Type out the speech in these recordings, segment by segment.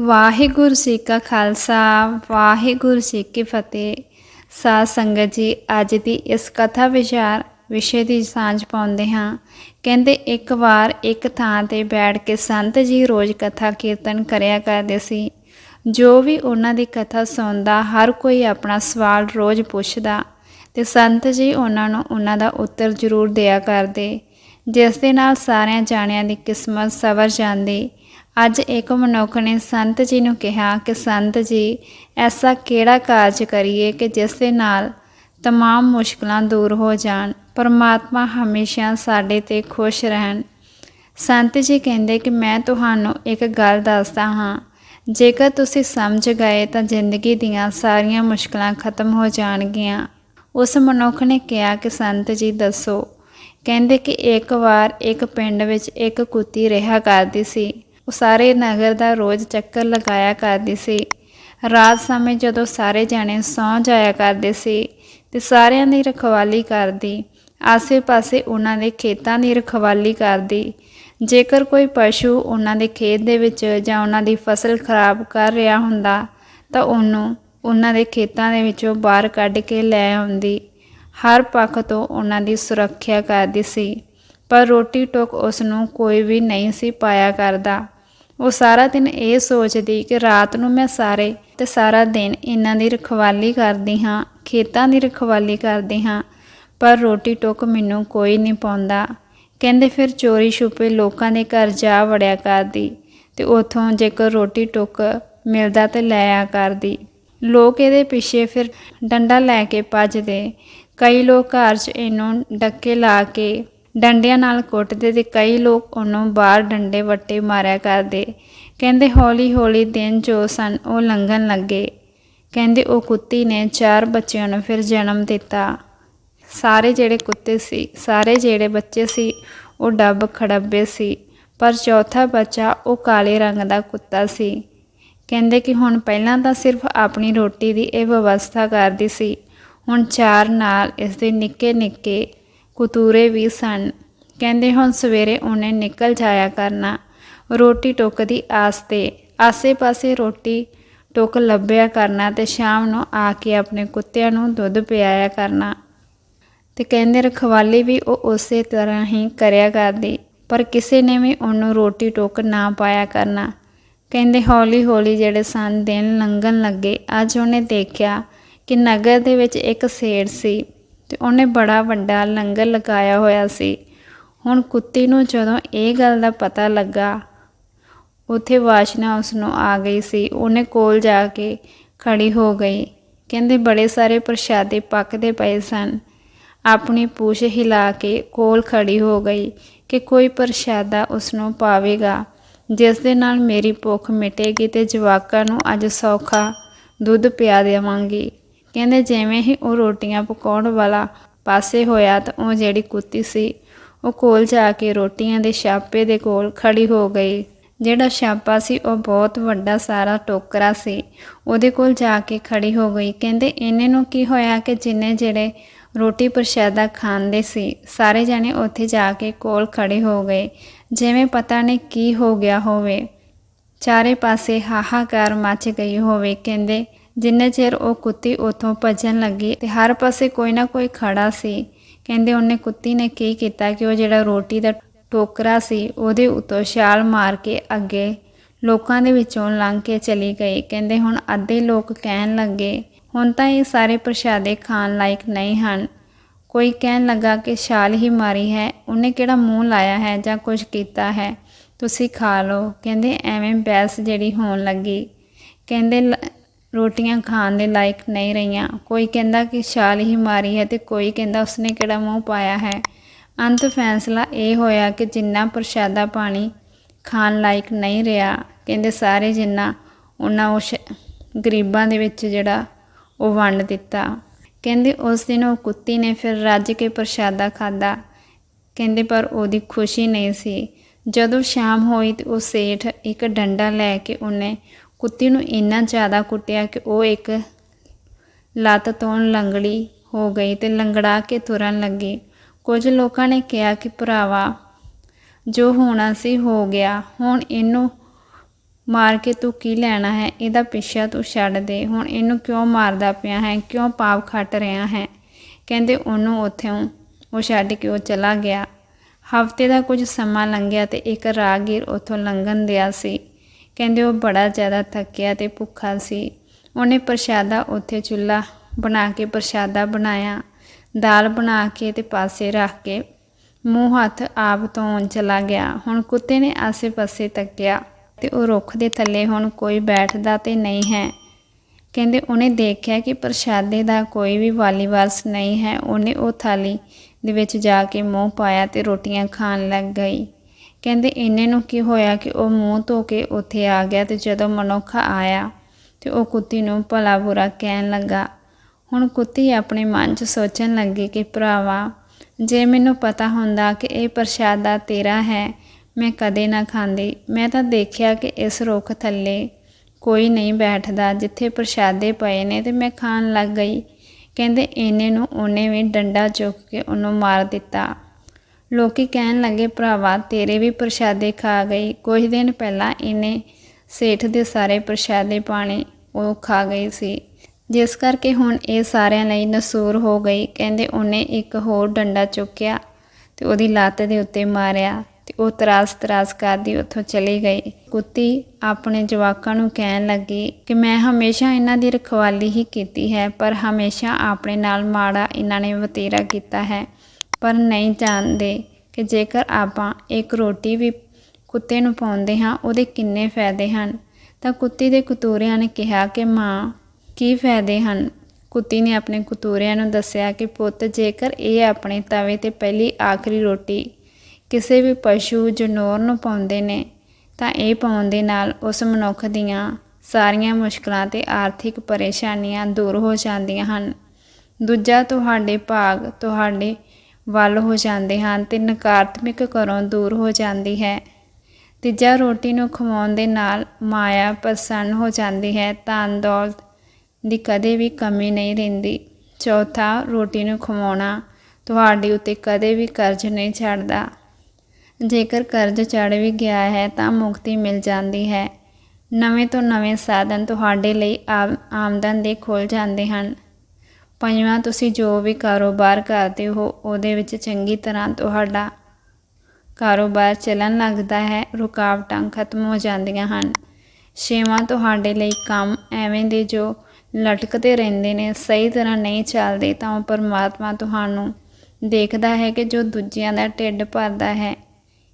ਵਾਹਿਗੁਰੂ ਜੀ ਕਾ ਖਾਲਸਾ, ਵਾਹਿਗੁਰੂ ਜੀ ਕੀ ਫਤਿਹ। ਸਾਧ ਸੰਗਤ ਜੀ, ਅੱਜ ਦੀ ਇਸ ਕਥਾ ਵਿਚਾਰ, ਵਿਸ਼ੇ ਦੀ ਸਾਂਝ ਪਾਉਂਦੇ ਹਾਂ। ਕਹਿੰਦੇ, ਇੱਕ ਵਾਰ ਇੱਕ ਥਾਂ ਤੇ ਬੈਠ ਕੇ ਸੰਤ ਜੀ ਰੋਜ਼ ਕਥਾ ਕੀਰਤਨ ਕਰਿਆ ਕਰਦੇ ਸੀ। ਜੋ ਵੀ ਉਹਨਾਂ ਦੀ ਕਥਾ ਸੁਣਦਾ, ਹਰ ਕੋਈ ਆਪਣਾ ਸਵਾਲ ਰੋਜ਼ ਪੁੱਛਦਾ ਤੇ ਸੰਤ ਜੀ ਉਹਨਾਂ ਨੂੰ ਉਹਨਾਂ ਦਾ ਉੱਤਰ ਜ਼ਰੂਰ ਦਿਆ ਕਰਦੇ। ਜਿਸ ਦੇ ਨਾਲ ਸਾਰਿਆਂ ਜਾਣਿਆਂ ਦੀ ਕਿਸਮਤ ਸਵਰ ਜਾਂਦੀ ਅੱਜ ਇੱਕ ਮਨੁੱਖ ਨੇ ਸੰਤ ਜੀ ਨੂੰ ਕਿਹਾ ਕਿ ਸੰਤ ਜੀ ਐਸਾ ਕਿਹੜਾ ਕਾਰਜ ਕਰੀਏ ਕਿ ਜਿਸ ਦੇ ਨਾਲ तमाम ਮੁਸ਼ਕਲਾਂ ਦੂਰ ਹੋ ਜਾਣ ਪਰਮਾਤਮਾ ਹਮੇਸ਼ਾ ਸਾਡੇ ਤੇ ਖੁਸ਼ ਰਹਿਣ ਸੰਤ ਜੀ ਕਹਿੰਦੇ ਕਿ ਮੈਂ ਤੁਹਾਨੂੰ ਇੱਕ ਗੱਲ ਦੱਸਦਾ ਹਾਂ ਜੇਕਰ ਤੁਸੀਂ ਸਮਝ ਗਏ ਤਾਂ ਜ਼ਿੰਦਗੀ ਦੀਆਂ ਸਾਰੀਆਂ ਮੁਸ਼ਕਲਾਂ ਖਤਮ ਹੋ ਜਾਣਗੀਆਂ ਉਸ ਮਨੁੱਖ ਨੇ ਕਿਹਾ ਕਿ ਸੰਤ ਜੀ ਦੱਸੋ ਕਹਿੰਦੇ ਕਿ ਇੱਕ ਵਾਰ ਇੱਕ ਪਿੰਡ ਵਿੱਚ ਇੱਕ ਕੁੱਤੀ ਰਿਹਾ ਕਰਦੀ ਸੀ ਉਹ ਸਾਰੇ ਨਗਰ ਦਾ ਰੋਜ਼ ਚੱਕਰ ਲਗਾਇਆ ਕਰਦੀ ਸੀ। ਰਾਤ ਸਮੇਂ ਜਦੋਂ ਸਾਰੇ ਜਾਣੇ ਸੌਂ ਜਾਇਆ ਕਰਦੇ ਸੀ ਤੇ ਸਾਰਿਆਂ ਦੀ ਰਖਵਾਲੀ ਕਰਦੀ, ਆਸੇ-ਪਾਸੇ ਉਹਨਾਂ ਦੇ ਖੇਤਾਂ ਦੀ ਰਖਵਾਲੀ ਕਰਦੀ। ਜੇਕਰ ਕੋਈ ਪਸ਼ੂ ਉਹਨਾਂ ਦੇ ਖੇਤ ਦੇ ਵਿੱਚ ਜਾਂ ਉਹਨਾਂ ਦੀ ਫਸਲ ਖਰਾਬ ਕਰ ਰਿਹਾ ਹੁੰਦਾ, ਤਾਂ ਉਹਨੂੰ ਉਹਨਾਂ ਦੇ ਖੇਤਾਂ ਦੇ ਵਿੱਚੋਂ ਬਾਹਰ ਕੱਢ ਕੇ ਲੈ ਆਉਂਦੀ। ਹਰ ਪੱਖ ਤੋਂ ਉਹਨਾਂ ਦੀ ਸੁਰੱਖਿਆ ਕਰਦੀ ਸੀ, ਪਰ ਰੋਟੀ ਟੋਕ ਉਸ ਨੂੰ ਕੋਈ ਵੀ ਨਹੀਂ ਸੀ ਪਾਇਆ ਕਰਦਾ। ਉਹ ਸਾਰਾ ਦਿਨ ਇਹ ਸੋਚਦੀ ਕਿ ਰਾਤ ਨੂੰ ਮੈਂ ਸਾਰੇ ਤੇ ਸਾਰਾ ਦਿਨ ਇਹਨਾਂ ਦੀ ਰਖਵਾਲੀ ਕਰਦੀ ਹਾਂ, ਖੇਤਾਂ ਦੀ ਰਖਵਾਲੀ ਕਰਦੀ ਹਾਂ, ਪਰ ਰੋਟੀ ਟੋਕ ਮੈਨੂੰ ਕੋਈ ਨਹੀਂ ਪਾਉਂਦਾ। ਕਹਿੰਦੇ ਫਿਰ ਚੋਰੀ ਛੁਪੇ ਲੋਕਾਂ ਦੇ ਘਰ ਜਾ ਵੜਿਆ ਕਰਦੀ ਤੇ ਉਥੋਂ ਜੇਕਰ ਰੋਟੀ ਟੁੱਕ ਮਿਲਦਾ ਤੇ ਲੈ ਆ ਕਰਦੀ। ਲੋਕ ਇਹਦੇ ਪਿੱਛੇ ਫਿਰ ਡੰਡਾ ਲੈ ਕੇ ਭੱਜਦੇ। ਕਈ ਲੋਕ ਘਰ 'ਚ ਇਹਨੂੰ ਡੱਕੇ ਲਾ ਕੇ ਡੰਡਿਆਂ ਨਾਲ ਕੁੱਟਦੇ ਤੇ ਕਈ ਲੋਕ ਉਹਨੂੰ ਬਾਹਰ ਡੰਡੇ ਵੱਟੇ ਮਾਰਿਆ ਕਰਦੇ। ਕਹਿੰਦੇ, ਹੌਲੀ ਹੌਲੀ ਦਿਨ ਜੋ ਸਨ, ਉਹ ਲੰਘਣ ਲੱਗੇ। ਕਹਿੰਦੇ, ਉਹ ਕੁੱਤੀ ਨੇ ਚਾਰ ਬੱਚਿਆਂ ਨੂੰ ਫਿਰ ਜਨਮ ਦਿੱਤਾ। ਸਾਰੇ ਜਿਹੜੇ ਕੁੱਤੇ ਸੀ, ਸਾਰੇ ਜਿਹੜੇ ਬੱਚੇ ਸੀ, ਉਹ ਡੱਬ ਖੜੱਬੇ ਸੀ, ਪਰ ਚੌਥਾ ਬੱਚਾ ਉਹ ਕਾਲੇ ਰੰਗ ਦਾ ਕੁੱਤਾ ਸੀ। ਕਹਿੰਦੇ ਕਿ ਹੁਣ ਪਹਿਲਾਂ ਤਾਂ ਸਿਰਫ ਆਪਣੀ ਰੋਟੀ ਦੀ ਇਹ ਵਿਵਸਥਾ ਕਰਦੀ ਸੀ। ਹੁਣ ਚਾਰ ਨਾਲ ਇਸ ਦੇ ਨਿੱਕੇ ਨਿੱਕੇ ਕਤੂਰੇ ਵੀ ਸਨ। ਕਹਿੰਦੇ ਹੁਣ ਸਵੇਰੇ ਉਹਨੇ ਨਿਕਲ ਜਾਇਆ ਕਰਨਾ। ਰੋਟੀ ਟੁੱਕ ਦੀ ਆਸ ਤੇ। ਆਸੇ-ਪਾਸੇ ਰੋਟੀ ਟੁੱਕ ਲੱਭਿਆ ਕਰਨਾ ਤੇ ਸ਼ਾਮ ਨੂੰ ਆ ਕੇ ਆਪਣੇ ਕੁੱਤਿਆਂ ਨੂੰ ਦੁੱਧ ਪਿਆਇਆ ਕਰਨਾ। ਤੇ ਕਹਿੰਦੇ ਰਖਵਾਲੀ ਵੀ ਉਹ ਉਸੇ ਤਰ੍ਹਾਂ ਹੀ ਕਰਿਆ ਕਰਦੀ, ਪਰ ਕਿਸੇ ਨੇ ਵੀ ਉਹਨੂੰ ਰੋਟੀ ਟੁੱਕ ਨਾ ਪਾਇਆ ਕਰਨਾ। ਕਹਿੰਦੇ ਹੌਲੀ-ਹੌਲੀ ਜਿਹੜੇ ਸਨ ਦਿਨ ਲੰਘਣ ਲੱਗੇ। ਅੱਜ ਉਹਨੇ ਦੇਖਿਆ ਕਿ ਨਗਰ ਦੇ ਵਿੱਚ ਇੱਕ ਸੇੜ ਸੀ। ਤੇ ਉਹਨੇ ਬੜਾ ਵੱਡਾ ਲੰਗਰ ਲਗਾਇਆ ਹੋਇਆ ਸੀ। ਹੁਣ ਕੁੱਤੀ ਨੂੰ ਜਦੋਂ ਇਹ ਗੱਲ ਦਾ ਪਤਾ ਲੱਗਾ, ਉੱਥੇ ਵਾਸ਼ਨਾ ਉਸ ਨੂੰ ਆ ਗਈ ਸੀ। ਉਹਨੇ ਕੋਲ ਜਾ ਕੇ ਖੜੀ ਹੋ ਗਈ। ਕਹਿੰਦੇ, ਬੜੇ ਸਾਰੇ ਪ੍ਰਸ਼ਾਦੇ ਪੱਕਦੇ ਪਏ ਸਨ। ਆਪਣੀ ਪੂਛ ਹਿਲਾ ਕੇ ਕੋਲ ਖੜੀ ਹੋ ਗਈ ਕਿ ਕੋਈ ਪ੍ਰਸ਼ਾਦਾ ਉਸ ਨੂੰ ਪਾਵੇਗਾ। ਜਿਸ ਦੇ ਨਾਲ ਮੇਰੀ ਭੁੱਖ ਮਿਟੇਗੀ ਤੇ ਜਵਾਕਾਂ ਨੂੰ ਅੱਜ ਸੌਖਾ ਦੁੱਧ ਪਿਆ ਦੇਵਾਂਗੀ। ਕਹਿੰਦੇ ਜਿਵੇਂ ਹੀ ਉਹ ਰੋਟੀਆਂ ਪਕਾਉਣ ਵਾਲਾ ਪਾਸੇ ਹੋਇਆ ਤਾਂ ਉਹ ਜਿਹੜੀ ਕੁੱਤੀ ਸੀ, ਉਹ ਕੋਲ ਜਾ ਕੇ ਰੋਟੀਆਂ ਦੇ ਛਾਪੇ ਦੇ ਕੋਲ ਖੜੀ ਹੋ ਗਈ। ਜਿਹੜਾ ਛਾਪਾ ਸੀ, ਉਹ ਬਹੁਤ ਵੱਡਾ ਸਾਰਾ ਟੋਕਰਾ ਸੀ। ਉਹਦੇ ਕੋਲ ਜਾ ਕੇ ਖੜੀ ਹੋ ਗਈ। ਕਹਿੰਦੇ ਇਹਨੇ ਨੂੰ ਕੀ ਹੋਇਆ ਕਿ ਜਿੰਨੇ ਜਿਹੜੇ ਰੋਟੀ ਪ੍ਰਸ਼ਾਦਾ ਖਾਂਦੇ ਸੀ, ਸਾਰੇ ਜਣੇ ਉੱਥੇ ਜਾ ਕੇ ਕੋਲ ਖੜੇ ਹੋ ਗਏ। ਜਿਵੇਂ ਪਤਾ ਨਹੀਂ ਕੀ ਹੋ ਗਿਆ ਹੋਵੇ। ਚਾਰੇ ਪਾਸੇ ਹਾਹਾਕਾਰ ਮਚ ਗਈ ਹੋਵੇ। ਕਹਿੰਦੇ ਜਿੰਨੇ ਚਿਰ ਉਹ ਕੁੱਤੀ ਉਥੋਂ ਭੱਜਣ ਲੱਗੀ ਤੇ ਹਰ ਪਾਸੇ ਕੋਈ ਨਾ ਕੋਈ ਖੜਾ ਸੀ। ਕਹਿੰਦੇ ਉਹਨੇ ਕੁੱਤੀ ਨੇ ਕੀ ਕੀਤਾ ਕਿ ਉਹ ਜਿਹੜਾ ਰੋਟੀ ਦਾ ਟੋਕਰਾ ਸੀ, ਉਹਦੇ ਉੱਤੋਂ ਛਾਲ ਮਾਰ ਕੇ ਅੱਗੇ ਲੋਕਾਂ ਦੇ ਵਿੱਚੋਂ ਲੰਘ ਕੇ ਚਲੀ ਗਈ। ਕਹਿੰਦੇ ਹੁਣ ਅੱਧੇ ਲੋਕ ਕਹਿਣ ਲੱਗੇ, ਹੁਣ ਤਾਂ ਇਹ ਸਾਰੇ ਪ੍ਰਸ਼ਾਦੇ ਖਾਣ ਲਾਇਕ ਨਹੀਂ ਹਨ। ਕੋਈ ਕਹਿਣ ਲੱਗਾ ਕਿ ਛਾਲ ਹੀ ਮਾਰੀ ਹੈ, ਉਹਨੇ ਕਿਹੜਾ ਮੂੰਹ ਲਾਇਆ ਹੈ ਜਾਂ ਕੁਝ ਕੀਤਾ ਹੈ? ਤੁਸੀਂ ਖਾ ਲਓ। ਕਹਿੰਦੇ ਐਵੇਂ ਬੈਸ ਜਿਹੜੀ ਹੋਣ ਲੱਗੀ। ਕਹਿੰਦੇ ਰੋਟੀਆਂ ਖਾਣ ਦੇ ਲਾਇਕ ਨਹੀਂ ਰਹੀਆਂ। ਕੋਈ ਕਹਿੰਦਾ ਕਿ ਛਾਲ ਹੀ ਮਾਰੀ ਹੈ ਤੇ ਕੋਈ ਕਹਿੰਦਾ ਉਸਨੇ ਕਿਹੜਾ ਮੂੰਹ ਪਾਇਆ ਹੈ। ਅੰਤ ਫੈਸਲਾ ਇਹ ਹੋਇਆ ਕਿ ਜਿੰਨਾ ਪ੍ਰਸ਼ਾਦਾ ਪਾਣੀ ਖਾਣ ਲਾਇਕ ਨਹੀਂ ਰਿਹਾ, ਕਹਿੰਦੇ ਸਾਰੇ ਜਿੰਨਾ ਉਹਨਾਂ ਉਸ ਗਰੀਬਾਂ ਦੇ ਵਿੱਚ ਜਿਹੜਾ ਉਹ ਵੰਡ ਦਿੱਤਾ। ਕਹਿੰਦੇ ਉਸ ਦਿਨ ਉਹ ਕੁੱਤੀ ਨੇ ਫਿਰ ਰੱਜ ਕੇ ਪ੍ਰਸ਼ਾਦਾ ਖਾਦਾ ਕਹਿੰਦੇ ਪਰ ਉਹਦੀ ਖੁਸ਼ੀ ਨਹੀਂ ਸੀ। ਜਦੋਂ ਸ਼ਾਮ ਹੋਈ ਤੇ ਉਹ ਸੇਠ ਇੱਕ ਡੰਡਾ ਲੈ ਕੇ ਉਹਨੇ ਕੁੱਤੀ ਨੂੰ ਇੰਨਾ ਜ਼ਿਆਦਾ ਕੁੱਟਿਆ ਕਿ ਉਹ ਇੱਕ ਲੱਤ ਤੋਂ ਲੰਗੜੀ ਹੋ ਗਈ ਤੇ ਲੰਗੜਾ ਕੇ ਤੁਰਨ ਲੱਗੀ। ਕੁਝ ਲੋਕਾਂ ਨੇ ਕਿਹਾ ਕਿ ਭਰਾਵਾ, ਜੋ ਹੋਣਾ ਸੀ ਹੋ ਗਿਆ, ਹੁਣ ਇਹਨੂੰ ਮਾਰ ਕੇ ਤੂੰ ਕੀ ਲੈਣਾ ਹੈ? ਇਹਦਾ ਪਿੱਛਾ ਤੂੰ ਛੱਡ ਦੇ। ਹੁਣ ਇਹਨੂੰ ਕਿਉਂ ਮਾਰਦਾ ਪਿਆ ਹੈ? ਕਿਉਂ ਪਾਪ ਖੱਟ ਰਿਹਾ ਹੈ? ਕਹਿੰਦੇ ਉਹਨੂੰ ਉੱਥੋਂ ਉਹ ਛੱਡ ਕੇ ਉਹ ਚਲਾ ਗਿਆ। ਹਫ਼ਤੇ ਦਾ ਕੁਝ ਸਮਾਂ ਲੰਘਿਆ ਤੇ ਇੱਕ ਰਾਹਗੀਰ ਉੱਥੋਂ ਲੰਘਣ ਦਿਆ ਸੀ। ਕਹਿੰਦੇ ਉਹ ਬੜਾ ਜ਼ਿਆਦਾ ਥੱਕਿਆ ਤੇ ਭੁੱਖਾ ਸੀ। ਉਹਨੇ ਪ੍ਰਸ਼ਾਦਾ ਉੱਥੇ ਚੁੱਲ੍ਹਾ ਬਣਾ ਕੇ ਪ੍ਰਸ਼ਾਦਾ ਬਣਾਇਆ। ਦਾਲ ਬਣਾ ਕੇ ਤੇ ਪਾਸੇ ਰੱਖ ਕੇ ਮੂੰਹ ਹੱਥ ਆਪ ਧੋਣ ਚਲਾ ਗਿਆ। ਹੁਣ ਕੁੱਤੇ ਨੇ ਆਸੇ-ਪਾਸੇ ਤੱਕਿਆ ਤੇ ਉਹ ਰੁੱਖ ਦੇ ਥੱਲੇ ਹੁਣ ਕੋਈ ਬੈਠਦਾ ਤੇ ਨਹੀਂ ਹੈ। ਕਹਿੰਦੇ ਉਹਨੇ ਦੇਖਿਆ ਕਿ ਪ੍ਰਸ਼ਾਦੇ ਦਾ ਕੋਈ ਵੀ ਵਾਲੀਵਾਰਸ ਨਹੀਂ ਹੈ। ਉਹਨੇ ਉਹ ਥਾਲੀ ਦੇ ਵਿੱਚ ਜਾ ਕੇ ਮੂੰਹ ਪਾਇਆ ਤੇ ਰੋਟੀਆਂ ਖਾਣ ਲੱਗ ਗਈ। ਕਹਿੰਦੇ ਇੰਨੇ ਨੂੰ ਕੀ ਹੋਇਆ ਕਿ ਉਹ ਮੂੰਹ ਧੋ ਕੇ ਉੱਥੇ ਆ ਗਿਆ ਤੇ ਜਦੋਂ ਮਨੁੱਖ ਆਇਆ ਤੇ ਉਹ ਕੁੱਤੀ ਨੂੰ ਭਲਾ ਬੁਰਾ ਕਹਿਣ ਲੱਗਾ। ਹੁਣ ਕੁੱਤੀ ਆਪਣੇ ਮਨ 'ਚ ਸੋਚਣ ਲੱਗੀ ਕਿ ਭਰਾਵਾ, ਜੇ ਮੈਨੂੰ ਪਤਾ ਹੁੰਦਾ ਕਿ ਇਹ ਪ੍ਰਸ਼ਾਦਾ ਤੇਰਾ ਹੈ, ਮੈਂ ਕਦੇ ਨਾ ਖਾਂਦੀ। ਮੈਂ ਤਾਂ ਦੇਖਿਆ ਕਿ ਇਸ ਰੁੱਖ ਥੱਲੇ ਕੋਈ ਨਹੀਂ ਬੈਠਦਾ ਜਿੱਥੇ ਪ੍ਰਸ਼ਾਦੇ ਪਏ ਨੇ ਤੇ ਮੈਂ ਖਾਣ ਲੱਗ ਗਈ। ਕਹਿੰਦੇ ਇਹਨੇ ਨੂੰ ਉਹਨੇ ਵੀ ਡੰਡਾ ਚੁੱਕ ਕੇ ਉਹਨੂੰ ਮਾਰ ਦਿੱਤਾ। ਲੋਕੀ ਕਹਿਣ ਲੱਗੇ, ਭਰਾਵਾ, ਤੇਰੇ ਵੀ ਪ੍ਰਸ਼ਾਦੇ ਖਾ ਗਈ। ਕੁਝ ਦਿਨ ਪਹਿਲਾਂ ਇਹਨੇ ਸੇਠ ਦੇ ਸਾਰੇ ਪ੍ਰਸ਼ਾਦੇ ਪਾਣੀ, ਉਹ ਖਾ ਗਈ ਸੀ। ਜਿਸ ਕਰਕੇ ਹੁਣ ਇਹ ਸਾਰਿਆਂ ਲਈ ਨਸੂਰ ਹੋ ਗਈ। ਕਹਿੰਦੇ ਉਹਨੇ ਇੱਕ ਹੋਰ ਡੰਡਾ ਚੁੱਕਿਆ ਤੇ ਉਹਦੀ ਲੱਤ ਦੇ ਉੱਤੇ ਮਾਰਿਆ ਤੇ ਉਹ ਤਰਾਸ ਤਰਾਸ ਕਰਦੀ ਉੱਥੋਂ ਚਲੀ ਗਈ। ਕੁੱਤੀ ਆਪਣੇ ਜਵਾਕਾਂ ਨੂੰ ਕਹਿਣ ਲੱਗੀ ਕਿ, ਮੈਂ ਹਮੇਸ਼ਾ ਇਹਨਾਂ ਦੀ ਰਖਵਾਲੀ ਹੀ ਕੀਤੀ ਹੈ, ਪਰ ਹਮੇਸ਼ਾ ਆਪਣੇ ਨਾਲ ਮਾੜਾ ਇਹਨਾਂ ਨੇ ਵਤੀਰਾ ਕੀਤਾ ਹੈ। ਪਰ ਨਹੀਂ ਜਾਣਦੇ ਕਿ ਜੇਕਰ ਆਪਾਂ ਇੱਕ ਰੋਟੀ ਵੀ ਕੁੱਤੇ ਨੂੰ ਪਾਉਂਦੇ ਹਾਂ, ਉਹਦੇ ਕਿੰਨੇ ਫਾਇਦੇ ਹਨ? ਤਾਂ ਕੁੱਤੀ ਦੇ ਕਤੂਰਿਆਂ ਨੇ ਕਿਹਾ ਕਿ ਮਾਂ, ਕੀ ਫਾਇਦੇ ਹਨ? ਕੁੱਤੀ ਨੇ ਆਪਣੇ ਕਤੂਰਿਆਂ ਨੂੰ ਦੱਸਿਆ ਕਿ ਪੁੱਤ, ਜੇਕਰ ਇਹ ਆਪਣੇ ਤਵੇ ਤੇ ਪਹਿਲੀ ਆਖਰੀ ਰੋਟੀ ਕਿਸੇ ਵੀ ਪਸ਼ੂ ਜਨੌਰ ਨੂੰ ਪਾਉਂਦੇ ਨੇ, ਤਾਂ ਇਹ ਪਾਉਣ ਦੇ ਨਾਲ ਉਸ ਮਨੁੱਖ ਦੀਆਂ ਸਾਰੀਆਂ ਮੁਸ਼ਕਲਾਂ ਤੇ ਆਰਥਿਕ ਪਰੇਸ਼ਾਨੀਆਂ ਦੂਰ ਹੋ ਜਾਂਦੀਆਂ ਹਨ। ਦੂਜਾ, ਤੁਹਾਡੇ ਭਾਗ, ਤੁਹਾਡੇ ਵੱਲ ਹੋ ਜਾਂਦੇ ਹਨ ਤੇ ਨਕਾਰਾਤਮਕ ਘਰੋਂ ਦੂਰ ਹੋ ਜਾਂਦੀ ਹੈ। ਤੀਜਾ, ਰੋਟੀ ਨੂੰ ਖਵਾਉਣ ਦੇ ਨਾਲ ਮਾਇਆ ਪ੍ਰਸੰਨ ਹੋ ਜਾਂਦੀ ਹੈ ਧਨ ਦੌਲਤ ਦੀ ਕਦੇ ਵੀ ਕਮੀ ਨਹੀਂ ਰਹਿੰਦੀ। ਚੌਥਾ, ਰੋਟੀ ਨੂੰ ਖਵਾਉਣਾ ਤੁਹਾਡੇ ਉੱਤੇ ਕਦੇ ਵੀ ਕਰਜ਼ ਨਹੀਂ ਛੱਡਦਾ ਜੇਕਰ ਕਰਜ਼ ਚੜ ਵੀ ਗਿਆ ਹੈ ਤਾਂ ਮੁਕਤੀ ਮਿਲ ਜਾਂਦੀ ਹੈ। ਨਵੇਂ ਤੋਂ ਨਵੇਂ ਸਾਧਨ ਤੁਹਾਡੇ ਲਈ ਆਮ- ਆਮਦਨ ਦੇ ਖੁੱਲ ਜਾਂਦੇ ਹਨ। ਪੰਜਵਾਂ, ਤੁਸੀਂ ਜੋ ਵੀ ਕਾਰੋਬਾਰ ਕਰਦੇ ਹੋ, ਉਹਦੇ ਵਿੱਚ ਚੰਗੀ ਤਰ੍ਹਾਂ ਤੁਹਾਡਾ ਕਾਰੋਬਾਰ ਚੱਲਣ ਲੱਗਦਾ ਹੈ, ਰੁਕਾਵਟਾਂ ਖਤਮ ਹੋ ਜਾਂਦੀਆਂ ਹਨ। ਛੇਵਾਂ, ਤੁਹਾਡੇ ਲਈ ਕੰਮ ਐਵੇਂ ਦੇ ਜੋ ਲਟਕਦੇ ਰਹਿੰਦੇ ਨੇ, ਸਹੀ ਤਰ੍ਹਾਂ ਨਹੀਂ ਚੱਲਦੇ, ਤਾਂ ਉਹ ਪਰਮਾਤਮਾ ਤੁਹਾਨੂੰ ਦੇਖਦਾ ਹੈ ਕਿ ਜੋ ਦੂਜਿਆਂ ਦਾ ਢਿੱਡ ਭਰਦਾ ਹੈ,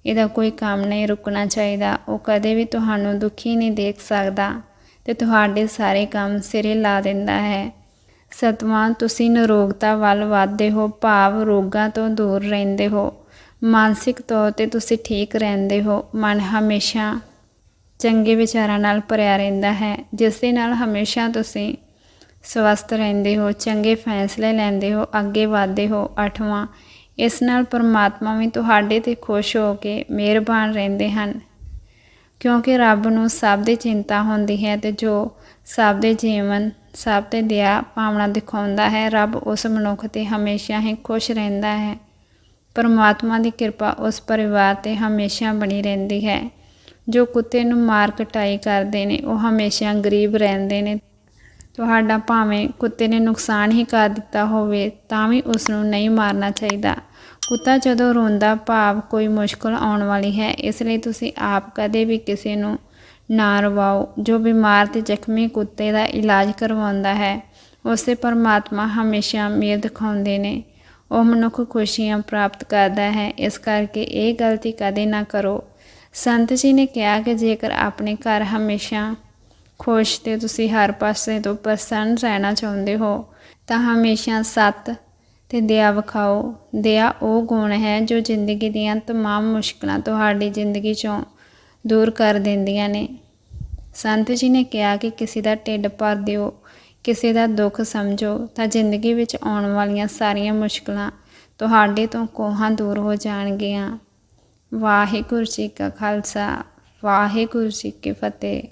ਇਹਦਾ ਕੋਈ ਕੰਮ ਨਹੀਂ ਰੁਕਣਾ ਚਾਹੀਦਾ। ਉਹ ਕਦੇ ਵੀ ਤੁਹਾਨੂੰ ਦੁਖੀ ਨਹੀਂ ਦੇਖ ਸਕਦਾ ਤੇ ਤੁਹਾਡੇ ਸਾਰੇ ਕੰਮ ਸਿਰੇ ਲਾ ਦਿੰਦਾ ਹੈ। ਸਤਵਾਂ ਤੁਸੀਂ ਨਿਰੋਗਤਾ ਵੱਲ ਵਧਦੇ ਹੋ, ਭਾਵ ਰੋਗਾਂ ਤੋਂ ਦੂਰ ਰਹਿੰਦੇ ਹੋ। ਮਾਨਸਿਕ ਤੌਰ ਤੇ ਤੁਸੀਂ ਠੀਕ ਰਹਿੰਦੇ ਹੋ। ਮਨ ਹਮੇਸ਼ਾ ਚੰਗੇ ਵਿਚਾਰਾਂ ਨਾਲ ਭਰਿਆ ਰਹਿੰਦਾ ਹੈ। ਜਿਸ ਦੇ ਨਾਲ ਹਮੇਸ਼ਾ ਤੁਸੀਂ ਸਵਸਥ ਰਹਿੰਦੇ ਹੋ, ਚੰਗੇ ਫੈਸਲੇ ਲੈਂਦੇ ਹੋ, ਅੱਗੇ ਵਧਦੇ ਹੋ। ਅਠਵਾਂ, ਇਸ ਨਾਲ ਪਰਮਾਤਮਾ ਵੀ ਤੁਹਾਡੇ ਤੇ ਖੁਸ਼ ਹੋ ਕੇ ਮਿਹਰਬਾਨ ਰਹਿੰਦੇ ਹਨ। ਕਿਉਂਕਿ ਰੱਬ ਨੂੰ ਸਭ ਦੀ ਚਿੰਤਾ ਹੁੰਦੀ ਹੈ ਤੇ ਜੋ ਸਭ ਦੇ ਜੀਵਨ ਸਭ ਤੇ ਦਇਆ ਭਾਵਨਾ ਦਿਖਾਉਂਦਾ ਹੈ। ਰੱਬ ਉਸ ਮਨੁੱਖ ਤੇ ਹਮੇਸ਼ਾ ਹੀ ਖੁਸ਼ ਰਹਿੰਦਾ ਹੈ। ਪਰਮਾਤਮਾ ਦੀ ਕਿਰਪਾ ਉਸ ਪਰਿਵਾਰ ਤੇ ਹਮੇਸ਼ਾ ਬਣੀ ਰਹਿੰਦੀ ਹੈ। ਜੋ ਕੁੱਤੇ ਨੂੰ ਮਾਰ ਕਟਾਈ ਕਰਦੇ ਨੇ, ਉਹ ਹਮੇਸ਼ਾ ਗਰੀਬ ਰਹਿੰਦੇ ਨੇ। ਤੁਹਾਡਾ ਭਾਵੇਂ ਕੁੱਤੇ ਨੇ ਨੁਕਸਾਨ ਹੀ ਕਰ ਦਿੱਤਾ ਹੋਵੇ, ਤਾਂ ਵੀ ਉਸ ਨੂੰ ਨਹੀਂ ਮਾਰਨਾ ਚਾਹੀਦਾ। ਕੁੱਤਾ ਜਦੋਂ ਰੋਂਦਾ, ਭਾਵ ਕੋਈ ਮੁਸ਼ਕਲ ਆਉਣ ਵਾਲੀ ਹੈ। ਇਸ ਲਈ ਤੁਸੀਂ ਆਪ ਕਦੇ ਵੀ ਕਿਸੇ ਨੂੰ ਨਾ ਰਵਾਓ ਜੋ ਬਿਮਾਰ ਤੇ ਜ਼ਖਮੀ ਕੁੱਤੇ ਦਾ ਇਲਾਜ ਕਰਵਾਉਂਦਾ ਹੈ ਉਸੇ ਪਰਮਾਤਮਾ ਹਮੇਸ਼ਾ ਮਿਹਰ ਦਿਖਾਉਂਦੇ ਨੇ ਉਹ ਮਨੁੱਖ ਖੁਸ਼ੀਆਂ ਪ੍ਰਾਪਤ ਕਰਦਾ ਹੈ ਇਸ ਕਰਕੇ ਇਹ ਗਲਤੀ ਕਦੇ ਨਾ ਕਰੋ ਸੰਤ ਜੀ ਨੇ ਕਿਹਾ ਕਿ ਜੇਕਰ ਆਪਣੇ ਘਰ ਹਮੇਸ਼ਾ ਖੁਸ਼ ਤੇ ਤੁਸੀਂ ਹਰ ਪਾਸੇ ਤੋਂ ਪ੍ਰਸੰਨ ਰਹਿਣਾ ਚਾਹੁੰਦੇ ਹੋ ਤਾਂ ਹਮੇਸ਼ਾ ਸੱਤ ਤੇ ਦਇਆ ਵਿਖਾਓ ਦਇਆ ਉਹ ਗੁਣ ਹੈ ਜੋ ਜ਼ਿੰਦਗੀ ਦੀਆਂ तमाम ਮੁਸ਼ਕਲਾਂ ਤੁਹਾਡੀ ਜ਼ਿੰਦਗੀ ਚੋਂ ਦੂਰ ਕਰ ਦਿੰਦੀਆਂ ਨੇ। ਸੰਤ ਜੀ ਨੇ ਕਿਹਾ ਕਿ ਕਿਸੇ ਦਾ ਢਿੱਡ ਭਰ ਦਿਓ, ਕਿਸੇ ਦਾ ਦੁੱਖ ਸਮਝੋ, ਤਾਂ ਜ਼ਿੰਦਗੀ ਵਿੱਚ ਆਉਣ ਵਾਲੀਆਂ ਸਾਰੀਆਂ ਮੁਸ਼ਕਲਾਂ ਤੁਹਾਡੇ ਤੋਂ ਕੋਹਾਂ ਦੂਰ ਹੋ ਜਾਣਗੀਆਂ। ਵਾਹਿਗੁਰੂ ਜੀ ਕਾ ਖਾਲਸਾ, ਵਾਹਿਗੁਰੂ ਜੀ ਕੀ ਫਤਿਹ।